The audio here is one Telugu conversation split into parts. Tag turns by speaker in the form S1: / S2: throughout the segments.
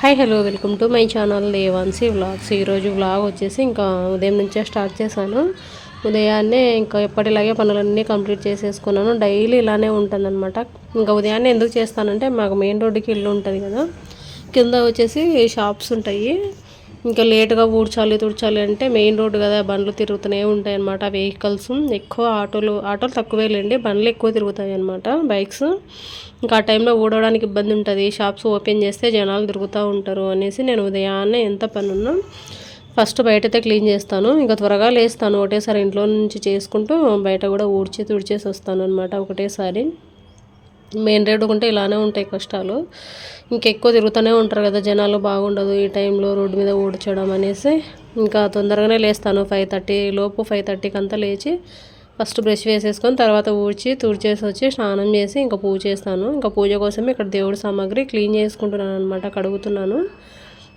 S1: Hi hello welcome to my channel Devansi vlogs. ఈరోజు వ్లాగ్ వచ్చేసి ఇంకా ఉదయం నుంచే స్టార్ట్ చేశాను. ఉదయాన్నే ఇంకా ఎప్పటిలాగే పనులన్నీ కంప్లీట్ చేసేసుకున్నాను. డైలీ ఇలానే ఉంటుందన్నమాట. ఇంకా ఉదయాన్నే ఎందుకు చేస్తానంటే మాకు మెయిన్ రోడ్డుకి ఇల్లు ఉంటుంది కదా. కింద వచ్చేసి షాప్స్ ఉంటాయి. ఇంకా లేట్గా ఊడ్చాలి తుడ్చాలి అంటే మెయిన్ రోడ్డు కదా బండ్లు తిరుగుతూనే ఉంటాయి అన్నమాట వెహికల్స్ ఎక్కువ ఆటోలు ఆటోలు తక్కువేలేండి బండ్లు ఎక్కువ తిరుగుతాయి అనమాట బైక్స్ ఇంకా ఆ టైంలో ఊడవడానికి ఇబ్బంది ఉంటుంది షాప్స్ ఓపెన్ చేస్తే జనాలు తిరుగుతూ ఉంటారు అనేసి నేను ఉదయాన్నే ఎంత పనున్నా ఫస్ట్ బయటైతే క్లీన్ చేస్తాను. ఇంకా త్వరగా లేస్తాను ఒకటేసారి ఇంట్లో నుంచి చేసుకుంటూ బయట కూడా ఊడ్చి తుడిచేసి వస్తాను అనమాట ఒకటేసారి. మెయిన్ రోడ్డు ఉంటే ఇలానే ఉంటాయి కష్టాలు. ఇంకెక్కువ తిరుగుతూనే ఉంటారు కదా జనాలు బాగుండదు ఈ టైంలో రోడ్డు మీద ఊడ్చడం అనేసి. ఇంకా తొందరగానే లేస్తాను ఫైవ్ థర్టీ లోపు ఫైవ్ థర్టీకి అంతా లేచి ఫస్ట్ బ్రష్ వేసేసుకొని తర్వాత ఊడ్చి తుడిచేసి వచ్చి స్నానం చేసి ఇంకా పూజ చేస్తాను. ఇంకా పూజ కోసం ఇక్కడ దేవుడి సామాగ్రి క్లీన్ చేసుకుంటున్నాను అనమాట కడుగుతున్నాను.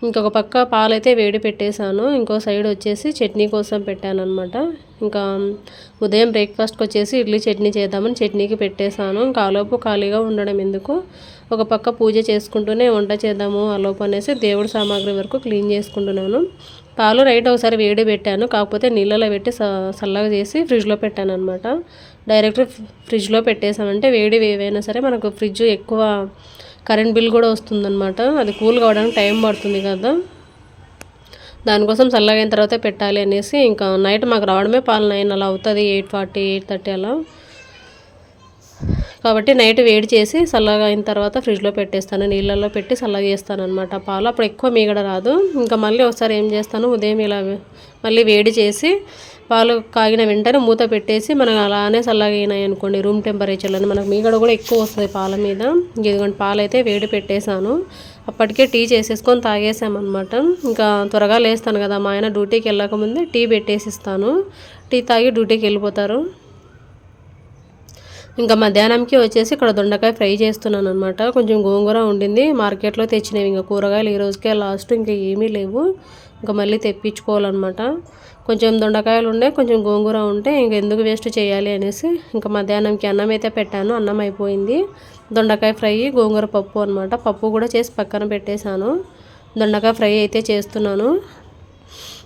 S1: ఇంకొక పక్క పాలైతే వేడి పెట్టేశాను. ఇంకో సైడ్ వచ్చేసి చట్నీ కోసం పెట్టాను అనమాట ఇంకా ఉదయం బ్రేక్ఫాస్ట్కి వచ్చేసి ఇడ్లీ చట్నీ చేద్దామని చట్నీకి పెట్టేశాను. ఇంకా ఆలోపు ఖాళీగా ఉండడం ఎందుకు? ఒక పక్క పూజ చేసుకుంటూనే వంట చేద్దాము ఆలోపు అనేసి దేవుడి సామాగ్రి వరకు క్లీన్ చేసుకుంటున్నాను. పాలు రైట్ ఒకసారి వేడి పెట్టాను. కాకపోతే నీళ్ళలో పెట్టి చల్లగా చేసి ఫ్రిడ్జ్లో పెట్టాను అనమాట డైరెక్ట్ ఫ్రిడ్జ్లో పెట్టేసామంటే వేడి ఏవైనా సరే మనకు ఫ్రిడ్జ్ ఎక్కువ కరెంట్ బిల్ కూడా వస్తుందన్నమాట. అది కూల్ కావడానికి టైం పడుతుంది కదా. దానికోసం చల్లగైన తర్వాత పెట్టాలి అనేసి ఇంకా నైట్ మాకు రావడమే పాలు నైన్ అలా అవుతుంది ఎయిట్ ఫార్టీ ఎయిట్ థర్టీ అలా. కాబట్టి నైట్ వేడి చేసి చల్లగా అయిన తర్వాత ఫ్రిడ్జ్లో పెట్టేస్తాను నీళ్ళల్లో పెట్టి చల్లగా చేస్తాను అనమాట పాలు అప్పుడు ఎక్కువ మీగడ రాదు. ఇంకా మళ్ళీ ఒకసారి ఏం చేస్తాను ఉదయం ఇలా మళ్ళీ వేడి చేసి పాలు కాగిన వెంటనే మూత పెట్టేసి మనం అలానే చల్లగైనాయి అనుకోండి. రూమ్ టెంపరేచర్లో మనకు మీగడ కూడా ఎక్కువ వస్తుంది పాల మీద. ఇదిగోండి పాలు అయితే వేడి పెట్టేశాను. అప్పటికే టీ చేసేసుకొని తాగేసామన్నమాట ఇంకా త్వరగా లేస్తాను కదా మా ఆయన డ్యూటీకి వెళ్ళకముందే టీ పెట్టేసిస్తాను. టీ తాగి డ్యూటీకి వెళ్ళిపోతారు. ఇంకా మధ్యాహ్నంకి వచ్చేసి ఇక్కడ దొండకాయ ఫ్రై చేస్తున్నాను అనమాట కొంచెం గోంగూర ఉండింది. మార్కెట్లో తెచ్చినవి ఇంకా కూరగాయలు ఈ రోజుకే లాస్ట్ ఇంకా ఏమీ లేవు. ఇంకా మళ్ళీ తెప్పించుకోవాలన్నమాట. కొంచెం దొండకాయలు ఉండే కొంచెం గోంగూర ఉంటే ఇంక ఎందుకు వేస్ట్ చేయాలి అనేసి ఇంకా మధ్యాహ్నంకి అన్నం అయితే పెట్టాను. అన్నం అయిపోయింది. దొండకాయ ఫ్రై గోంగూర పప్పు అనమాట పప్పు కూడా చేసి పక్కన పెట్టేశాను. దొండకాయ ఫ్రై అయితే చేస్తున్నాను.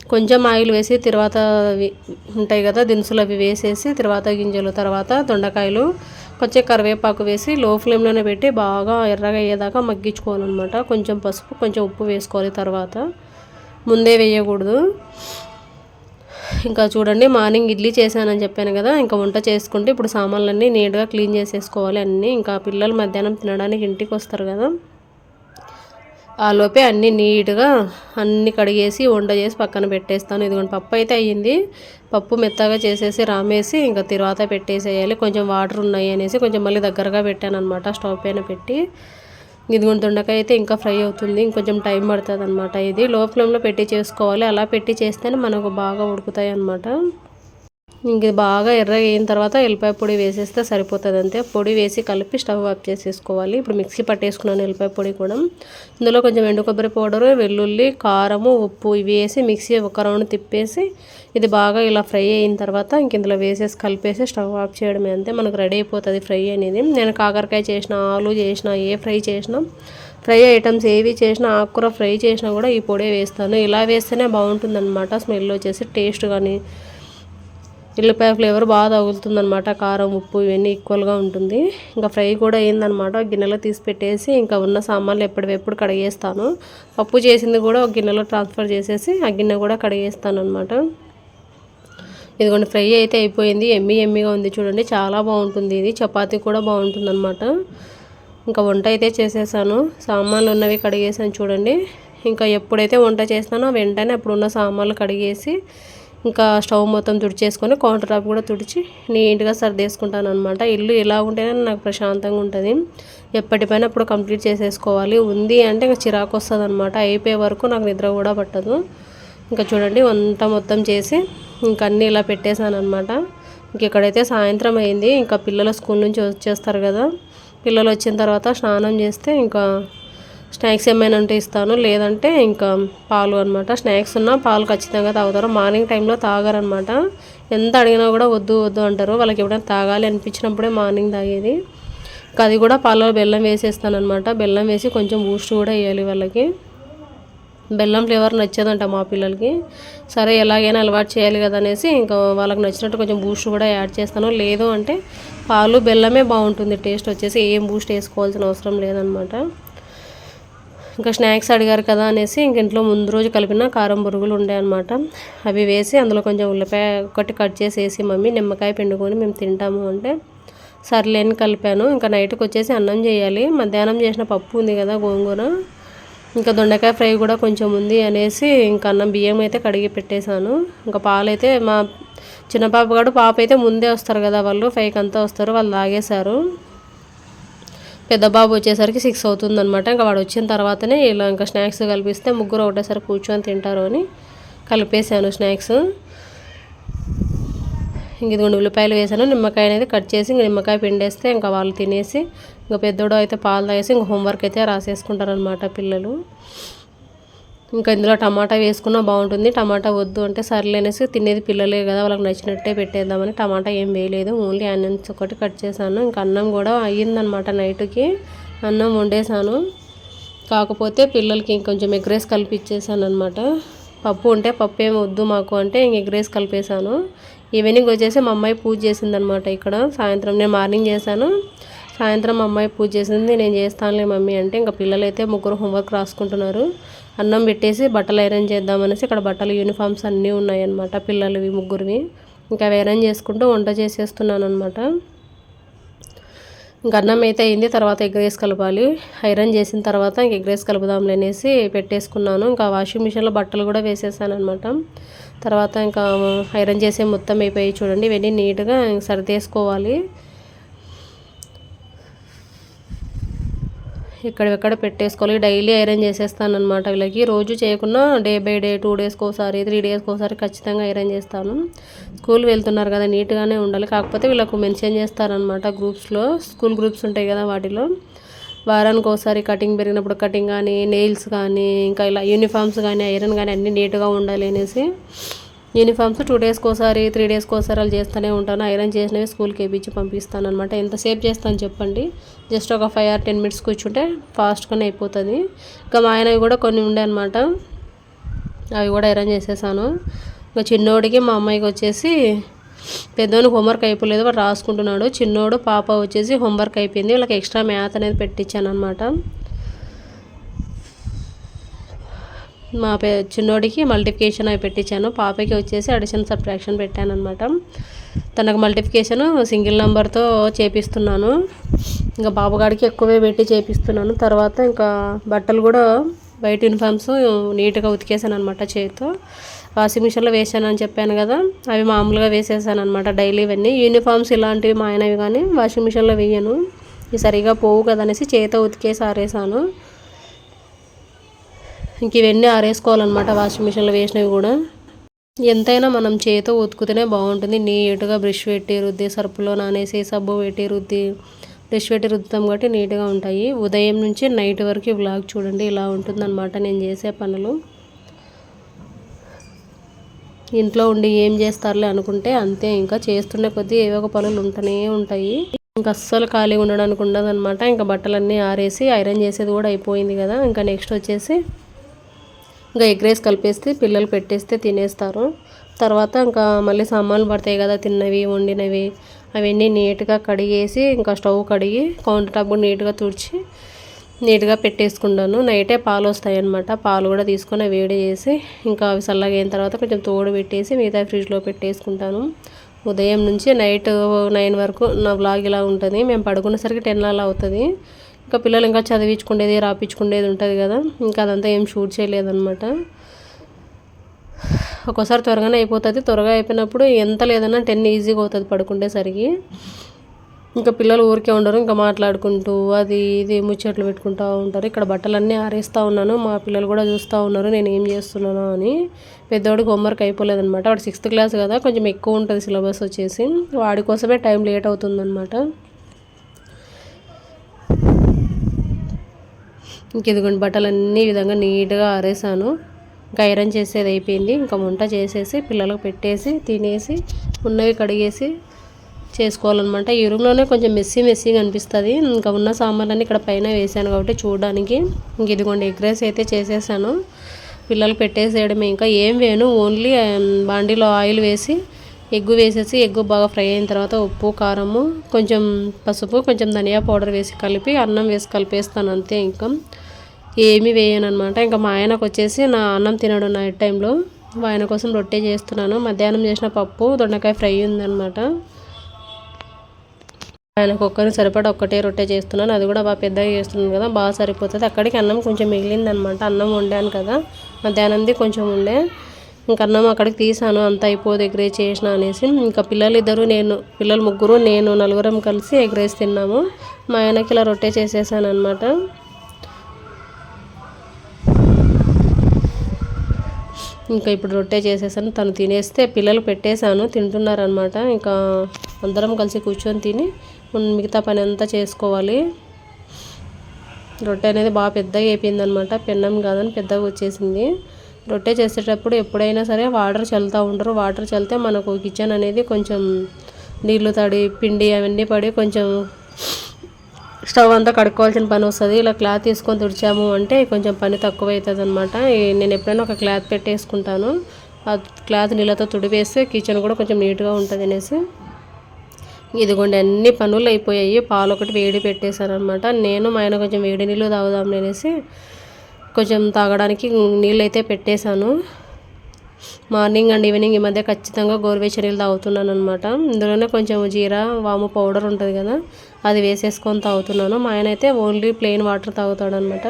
S1: కొంచెం ఆయిల్ వేసి తర్వాత ఉంటాయి కదా దినుసులు అవి వేసేసి తర్వాత గింజలు తర్వాత దొండకాయలు కొంచెం కరివేపాకు వేసి లో ఫ్లేమ్లోనే పెట్టి బాగా ఎర్రగా అయ్యేదాకా మగ్గించుకోవాలన్నమాట. కొంచెం పసుపు కొంచెం ఉప్పు వేసుకోవాలి తర్వాత. ముందే వేయకూడదు. ఇంకా చూడండి మార్నింగ్ ఇడ్లీ చేశానని చెప్పాను కదా ఇంకా వంట చేసుకుంటే ఇప్పుడు సామాన్లన్నీ నీట్గా క్లీన్ చేసేసుకోవాలి అన్నీ. ఇంకా పిల్లలు మధ్యాహ్నం తినడానికి ఇంటికి వస్తారు కదా. లోపే అన్నీ నీట్గా అన్నీ కడిగేసి వండ చేసి పక్కన పెట్టేస్తాను. ఇదిగోండి పప్పు అయితే అయ్యింది. పప్పు మెత్తగా చేసేసి రామేసి ఇంకా తర్వాత పెట్టేసేయాలి. కొంచెం వాటర్ ఉన్నాయి అనేసి కొంచెం మళ్ళీ దగ్గరగా పెట్టాను అనమాట స్టవ్ పైన పెట్టి. ఇదిగోండి దొండకాయ అయితే ఇంకా ఫ్రై అవుతుంది. ఇంకొంచెం టైం పడుతుంది అనమాట ఇది. లో ఫ్లేమ్లో పెట్టి చేసుకోవాలి. అలా పెట్టి చేస్తేనే మనకు బాగా ఉడుకుతాయి అనమాట ఇంక బాగా ఎర్రగా అయిన తర్వాత ఎల్లిపాయ పొడి వేసేస్తే సరిపోతుంది అంతే. పొడి వేసి కలిపి స్టవ్ ఆఫ్ చేసేసుకోవాలి. ఇప్పుడు మిక్సీ పట్టేసుకున్నాను ఎల్లిపాయ పొడి కూడా. ఇందులో కొంచెం ఎండు కొబ్బరి పౌడరు వెల్లుల్లి కారము ఉప్పు ఇవి వేసి మిక్సీ ఒక రౌండ్ తిప్పేసి ఇది బాగా ఇలా ఫ్రై అయిన తర్వాత ఇంక ఇందులో వేసేసి కలిపేసి స్టవ్ ఆఫ్ చేయడమే అంతే. మనకు రెడీ అయిపోతుంది ఫ్రై అనేది. నేను కాకరకాయ చేసిన ఆలు చేసిన ఏ ఫ్రై చేసినా ఫ్రై ఐటమ్స్ ఏవి చేసినా ఆకుకూర ఫ్రై చేసినా కూడా ఈ పొడే వేస్తాను. ఇలా వేస్తేనే బాగుంటుంది స్మెల్ వచ్చేసి టేస్ట్ కానీ ఎల్లిపాయ ఫ్లేవర్ బాగా తగులుతుందనమాట కారం ఉప్పు ఇవన్నీ ఈక్వల్గా ఉంటుంది. ఇంకా ఫ్రై కూడా అయిందనమాట గిన్నెలో తీసి పెట్టేసి ఇంకా ఉన్న సామాన్లు ఎప్పటివెప్పుడు కడిగేస్తాను. పప్పు చేసింది కూడా ఒక గిన్నెలో ట్రాన్స్ఫర్ చేసేసి ఆ గిన్నె కూడా కడిగేస్తాను అనమాట ఇదిగోండి ఫ్రై అయితే అయిపోయింది. ఎమ్మి ఎమ్మిగా ఉంది చూడండి. చాలా బాగుంటుంది ఇది. చపాతీ కూడా బాగుంటుంది అనమాట ఇంకా వంట అయితే చేసేసాను. సామాన్లు ఉన్నవి కడిగేసాను చూడండి. ఇంకా ఎప్పుడైతే వంట చేస్తానో వెంటనే అప్పుడు ఉన్న సామాన్లు కడిగేసి ఇంకా స్టవ్ మొత్తం తుడిచేసుకొని కౌంటర్ టాప్ కూడా తుడిచి నీట్గా సర్దేసుకుంటాను అనమాట ఇల్లు ఇలా ఉంటేనే నాకు ప్రశాంతంగా ఉంటుంది. ఎప్పటిపైన అప్పుడు కంప్లీట్ చేసేసుకోవాలి. ఉంది అంటే ఇంకా చిరాకు వస్తుంది అనమాట అయిపోయే వరకు నాకు నిద్ర కూడా పట్టదు. ఇంకా చూడండి వంట మొత్తం చేసి ఇంక అన్నీ ఇలా పెట్టేశాను అనమాట ఇంక ఇక్కడైతే సాయంత్రం అయింది. ఇంకా పిల్లలు స్కూల్ నుంచి వచ్చేస్తారు కదా. పిల్లలు వచ్చిన తర్వాత స్నానం చేస్తే ఇంకా స్నాక్స్ ఏమైనా ఉంటే ఇస్తాను. లేదంటే ఇంకా పాలు అనమాట స్నాక్స్ ఉన్నా పాలు ఖచ్చితంగా తాగుతారు. మార్నింగ్ టైంలో తాగారనమాట ఎంత అడిగినా కూడా వద్దు వద్దు అంటారు. వాళ్ళకి ఎప్పుడైనా తాగాలి అనిపించినప్పుడే మార్నింగ్ తాగేది. ఇంకా అది కూడా పాలలో బెల్లం వేసేస్తానమాట బెల్లం వేసి కొంచెం బూస్ట్ కూడా వేయాలి వాళ్ళకి. బెల్లం ఫ్లేవర్ నచ్చదంట మా పిల్లలకి. సరే ఎలాగైనా అలవాటు చేయాలి కదా అనేసి ఇంకా వాళ్ళకి నచ్చినట్టు కొంచెం బూస్ట్ కూడా యాడ్ చేస్తాను. లేదు అంటే పాలు బెల్లమే బాగుంటుంది. టేస్ట్ వచ్చేసి ఏం బూస్ట్ వేసుకోవాల్సిన అవసరం లేదనమాట ఇంకా స్నాక్స్ అడిగారు కదా అనేసి ఇంక ఇంట్లో ముందు రోజు కలిపిన కారం బురుగులు ఉండే అనమాట అవి వేసి అందులో కొంచెం ఉల్లిపాయ ఒకటి కట్ చేసి వేసి మమ్మీ నిమ్మకాయ పిండుకొని మేము తింటాము అంటే సర్లేని కలిపాను. ఇంకా నైట్కి వచ్చేసి అన్నం చేయాలి. మధ్యాహ్నం చేసిన పప్పు ఉంది కదా గోంగూర. ఇంకా దొండకాయ ఫ్రై కూడా కొంచెం ఉంది అనేసి ఇంకా అన్నం బియ్యం అయితే కడిగి పెట్టేశాను. ఇంకా పాలు అయితే మా చిన్న పాప పాప అయితే ముందే వస్తారు కదా వాళ్ళు. ఫైవ్కి అంతా వస్తారు. వాళ్ళు తాగేశారు. పెద్ద బాబు వచ్చేసరికి సిక్స్ అవుతుందనమాట ఇంకా వాడు వచ్చిన తర్వాతనే ఇలా ఇంకా స్నాక్స్ కలిపిస్తే ముగ్గురు ఒకటేసారి కూర్చొని తింటారు అని కలిపేసాను స్నాక్స్ ఇంక ఇదిగోండి ఉల్లిపాయలు వేసాను. నిమ్మకాయ అనేది కట్ చేసి ఇంక నిమ్మకాయ పిండేస్తే ఇంకా వాళ్ళు తినేసి ఇంకా పెద్దోడు అయితే పాలు తాగేసి ఇంక హోంవర్క్ అయితే రాసేసుకుంటారనమాట పిల్లలు. ఇంకా ఇందులో టమాటా వేసుకున్నా బాగుంటుంది. టమాటా వద్దు అంటే సర్లేనేసి తినేది పిల్లలే కదా వాళ్ళకి నచ్చినట్టే పెట్టేద్దామని టమాటా ఏం వేయలేదు. ఓన్లీ ఆనియన్స్ ఒకటి కట్ చేశాను. ఇంకా అన్నం కూడా అయ్యిందనమాట నైట్కి. అన్నం వండేసాను కాకపోతే పిల్లలకి ఇంకొంచెం ఎగ్ రైస్ కలిపిచ్చేసాను అనమాట పప్పు ఉంటే పప్పు ఏమి వద్దు మాకు అంటే ఇంక ఎగ్ రైస్ కలిపేశాను. ఈవినింగ్ వచ్చేసి మా అమ్మాయి పూజ చేసిందనమాట ఇక్కడ. సాయంత్రం నేను మార్నింగ్ చేశాను. సాయంత్రం అమ్మాయి పూజ చేసింది నేను చేస్తానులే మమ్మీ అంటే ఇంకా పిల్లలు అయితే ముగ్గురు హోంవర్క్ రాసుకుంటున్నారు. అన్నం పెట్టేసి బట్టలు ఐరన్ చేద్దామనేసి ఇక్కడ బట్టలు యూనిఫామ్స్ అన్నీ ఉన్నాయన్నమాట పిల్లలవి ముగ్గురివి. ఇంకా ఐరన్ చేసుకుంటూ వంట చేసేస్తున్నాను అనమాట ఇంకా అన్నం అయితే అయింది తర్వాత ఎగ్ రైస్ కలపాలి. ఐరన్ చేసిన తర్వాత ఇంక ఎగ్ రైస్ కలుపుదాంలే అనేసి పెట్టేసుకున్నాను. ఇంకా వాషింగ్ మిషన్లో బట్టలు కూడా వేసేసాను అనమాట తర్వాత ఇంకా ఐరన్ చేసే మొత్తం అయిపోయి చూడండి ఇవన్నీ నీట్గా సరిదేసుకోవాలి. ఎక్కడెక్కడ పెట్టేసుకోవాలి డైలీ ఐరన్ చేసేస్తాను అనమాట వీళ్ళకి రోజు చేయకుండా డే బై డే టూ డేస్కి ఒకసారి త్రీ డేస్కి ఒకసారి ఖచ్చితంగా ఐరన్ చేస్తాను. స్కూల్ వెళ్తున్నారు కదా నీట్గానే ఉండాలి. కాకపోతే వీళ్ళకు మెన్షన్ చేస్తారనమాట గ్రూప్స్లో. స్కూల్ గ్రూప్స్ ఉంటాయి కదా వాటిలో. వారానికి ఒకసారి కటింగ్ పెరిగినప్పుడు కటింగ్ కానీ నెయిల్స్ కానీ ఇంకా ఇలా యూనిఫామ్స్ కానీ ఐరన్ కానీ అన్నీ నీట్గా ఉండాలి అనేసి. యూనిఫామ్స్ టూ డేస్కి ఒకసారి త్రీ డేస్కి ఒకసారి వాళ్ళు చేస్తూనే ఉంటాను. ఐరన్ చేసినవి స్కూల్కి వేయించి పంపిస్తాను అనమాట ఎంతసేపు చేస్తాను చెప్పండి? జస్ట్ ఒక ఫైవ్ ఆర్ టెన్ మినిట్స్ కూర్చుంటే ఫాస్ట్గానే అయిపోతుంది. ఇంకా మా ఆయనవి కూడా కొన్ని ఉండే అనమాట అవి కూడా ఐరన్ చేసేసాను. ఇంకా చిన్నోడికి మా అమ్మాయికి వచ్చేసి పెద్దోనికి హోంవర్క్ అయిపోలేదు. వాడు రాసుకుంటున్నాడు. చిన్నోడు పాప వచ్చేసి హోంవర్క్ అయిపోయింది. వాళ్ళకి ఎక్స్ట్రా మ్యాథ్ అనేది పెట్టించాను అనమాట మా పే చిన్నోడికి మల్టిప్లికేషన్ అవి పెట్టించాను. పాపకి వచ్చేసి అడిషన్ సబ్ట్రాక్షన్ పెట్టాను అనమాట తనకు మల్టిప్లికేషన్ సింగిల్ నెంబర్తో చేపిస్తున్నాను. ఇంకా బాబుగాడికి ఎక్కువే పెట్టి చేపిస్తున్నాను. తర్వాత ఇంకా బట్టలు కూడా బయట యూనిఫామ్స్ నీట్గా ఉతికేసాను అనమాట చేతితో. వాషింగ్ మిషన్లో వేసానని చెప్పాను కదా అవి మామూలుగా వేసేసాను అనమాట డైలీ ఇవన్నీ. యూనిఫామ్స్ ఇలాంటివి మా ఆయనవి కానీ వాషింగ్ మిషన్లో వేయను. ఇవి సరిగా పోవు కదా అనేసి చేతితో ఉతికేసి ఆరేసాను ఇంక ఇవన్నీ ఆరేసుకోవాలన్నమాట వాషింగ్ మిషన్లో వేసినవి కూడా. ఎంతైనా మనం చేతో ఉతుకుతేనే బాగుంటుంది. నీట్గా బ్రష్ పెట్టి రుద్ది సరుపులో నానేసి సబ్బు పెట్టి రుద్ది బ్రష్ పెట్టి రుద్దుతాం కాబట్టి నీట్గా ఉంటాయి. ఉదయం నుంచి నైట్ వరకు వ్లాగ్ చూడండి. ఇలా ఉంటుందన్నమాట నేను చేసే పనులు. ఇంట్లో ఉండి ఏం చేస్తారులే అనుకుంటే అంతే. ఇంకా చేస్తుండే కొద్దీ ఏవో ఒక పనులు ఉంటూనే ఉంటాయి. ఇంకా అస్సలు ఖాళీగా ఉండడానికి ఉండదు అనమాట ఇంకా బట్టలన్నీ ఆరేసి ఐరన్ చేసేది కూడా అయిపోయింది కదా. ఇంకా నెక్స్ట్ వచ్చేసి ఇంకా ఎగ్ రైస్ కలిపేస్తే పిల్లలు పెట్టేస్తే తినేస్తారు. తర్వాత ఇంకా మళ్ళీ సామాన్లు పడతాయి కదా తిన్నవి వండినవి అవన్నీ నీట్గా కడిగేసి ఇంకా స్టవ్ కడిగి కౌంటర్ టాప్ కూడా నీట్గా తుడిచి నీట్గా పెట్టేసుకుంటాను. నైటే పాలు వస్తాయి అనమాట పాలు కూడా తీసుకొని వేడి చేసి ఇంకా అవి చల్లగా అయిన తర్వాత కొంచెం తోడు పెట్టేసి మిగతా ఫ్రిడ్జ్లో పెట్టేసుకుంటాను. ఉదయం నుంచి నైట్ నైన్ వరకు నా బ్లాగ్ ఇలా ఉంటుంది. మేము పడుకునేసరికి టెన్ అలా అవుతుంది. ఇంకా పిల్లలు ఇంకా చదివించుకునేది రాపించుకునేది ఉంటుంది కదా. ఇంకా అదంతా ఏం షూట్ చేయలేదన్నమాట. ఒక్కోసారి త్వరగానే అయిపోతుంది. త్వరగా అయిపోయినప్పుడు ఎంత లేదన్నా టెన్ ఈజీగా అవుతుంది పడుకుండేసరికి. ఇంకా పిల్లలు ఊరికే ఉండరు ఇంకా మాట్లాడుకుంటూ అది ఇది ముచ్చట్లు పెట్టుకుంటూ ఉంటారు. ఇక్కడ బట్టలన్నీ ఆరేస్తూ ఉన్నాను మా పిల్లలు కూడా చూస్తూ ఉన్నారు నేను ఏం చేస్తున్నాను అని. పెద్దవాడికి హోంవర్క్ అయిపోలేదనమాట వాడు సిక్స్త్ క్లాస్ కదా కొంచెం ఎక్కువ ఉంటుంది సిలబస్ వచ్చేసి. వాడి కోసమే టైం లేట్ అవుతుందన్నమాట. ఇంక ఇదిగోండి అన్ని విధంగా నీట్గా ఆరేసాను. ఇంకా ఐరన్ చేసేది అయిపోయింది. ఇంకా వంట చేసేసి పిల్లలకు పెట్టేసి తినేసి ఉన్నవి కడిగేసి చేసుకోవాలన్నమాట. ఈ రూమ్లోనే కొంచెం మెస్సీ మెస్సీగా అనిపిస్తుంది. ఇంకా ఉన్న సామాన్లన్నీ ఇక్కడ పైన వేసాను కాబట్టి చూడడానికి. ఇంక ఇదిగోండి ఎగ్ రైస్ అయితే చేసేసాను. పిల్లలు పెట్టేసేయడమే. ఇంకా ఏం వేయను ఓన్లీ బాండీలో ఆయిల్ వేసి ఎగ్గు వేసేసి ఎగ్గు బాగా ఫ్రై అయిన తర్వాత ఉప్పు కారము కొంచెం పసుపు కొంచెం ధనియా పౌడర్ వేసి కలిపి అన్నం వేసి కలిపేస్తాను అంతే. ఇంకా ఏమీ వేయను అనమాట ఇంకా మా ఆయనకు వచ్చేసి నా అన్నం తినడు నైట్ టైంలో. ఆయన కోసం రొట్టె చేస్తున్నాను. మధ్యాహ్నం చేసిన పప్పు దొండకాయ ఫ్రై ఉందన్నమాట. ఆయనకు ఒక్కరిని సరిపడా ఒక్కటే రొట్టె చేస్తున్నాను. అది కూడా బాగా పెద్దగా చేస్తున్నాను కదా బాగా సరిపోతుంది. అక్కడికి అన్నం కొంచెం మిగిలిందనమాట అన్నం వండాను కదా మధ్యాహ్నంది కొంచెం ఉండే. ఇంక అన్నం అక్కడికి తీసాను. అంత అయిపోదు ఎగ్ రైస్ చేసిన అనేసి. ఇంకా పిల్లలు ఇద్దరు నేను పిల్లలు ముగ్గురు నేను నలుగురం కలిసి ఎగ్ రైస్ తిన్నాము. మా ఆయనకి ఇలా రొట్టె చేసేసాను అనమాట ఇంకా ఇప్పుడు రొట్టె చేసేసాను. తను తినేస్తే పిల్లలు పెట్టేశాను తింటున్నారనమాట ఇంకా అందరం కలిసి కూర్చొని తిని మిగతా పని అంతా చేసుకోవాలి. రొట్టె అనేది బాగా పెద్దగా అయిపోయింది అనమాట పెన్నం కాదని పెద్దగా వచ్చేసింది. రొట్టె చేసేటప్పుడు ఎప్పుడైనా సరే వాటర్ చల్లుతూ ఉండరు. వాటర్ చల్లితే మనకు కిచెన్ అనేది కొంచెం నీళ్ళు తడి పిండి అవన్నీ పడి కొంచెం స్టవ్ అంతా కడుక్కోవాల్సిన పని వస్తుంది. ఇలా క్లాత్ తీసుకొని తుడిచాము అంటే కొంచెం పని తక్కువ అవుతుంది అనమాట నేను ఎప్పుడైనా ఒక క్లాత్ పెట్టేసుకుంటాను. ఆ క్లాత్ నీళ్ళతో తుడివేస్తే కిచెన్ కూడా కొంచెం నీట్గా ఉంటుంది అనేసి. ఇదిగోండి అన్ని పనులు అయిపోయాయి. పాలు ఒకటి వేడి పెట్టేశారనమాట నేను మా ఆయన కొంచెం వేడి నీళ్ళు తాగుదాం అనేసి కొంచెం తాగడానికి నీళ్ళు అయితే పెట్టేశాను. మార్నింగ్ అండ్ ఈవినింగ్ ఈ మధ్య ఖచ్చితంగా గోరువెచ్చ నీళ్ళు తాగుతున్నాను అనమాట ఇందులోనే కొంచెం జీరా వాము పౌడర్ ఉంటుంది కదా. అది వేసేసుకొని తాగుతున్నాను. మా ఆయన అయితే ఓన్లీ ప్లెయిన్ వాటర్ తాగుతాడు అనమాట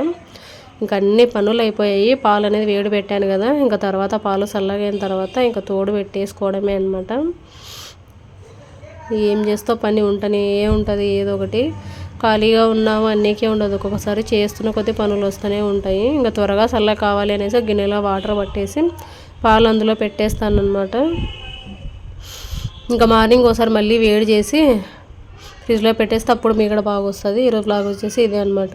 S1: ఇంకా అన్ని పనులు అయిపోయాయి. పాలు అనేది వేడి పెట్టాను కదా. ఇంకా తర్వాత పాలు చల్లగైన తర్వాత ఇంకా తోడు పెట్టేసుకోవడమే అనమాట ఏం చేస్తావు పని ఉంటనే ఉంటుంది ఏదో ఒకటి. ఖాళీగా ఉన్నాము అన్నీకే ఉండదు. ఒక్కొక్కసారి చేస్తున్న కొద్ది పనులు వస్తూనే ఉంటాయి. ఇంకా త్వరగా చల్ల కావాలి అనేసి గిన్నెలో వాటర్ పట్టేసి పాలు అందులో పెట్టేస్తాను అనమాట ఇంకా మార్నింగ్ ఒకసారి మళ్ళీ వేడి చేసి ఫ్రిడ్జ్లో పెట్టేస్తే అప్పుడు మీగడ బాగా వస్తుంది ఈరోజు లాగా వచ్చేసి ఇదే అనమాట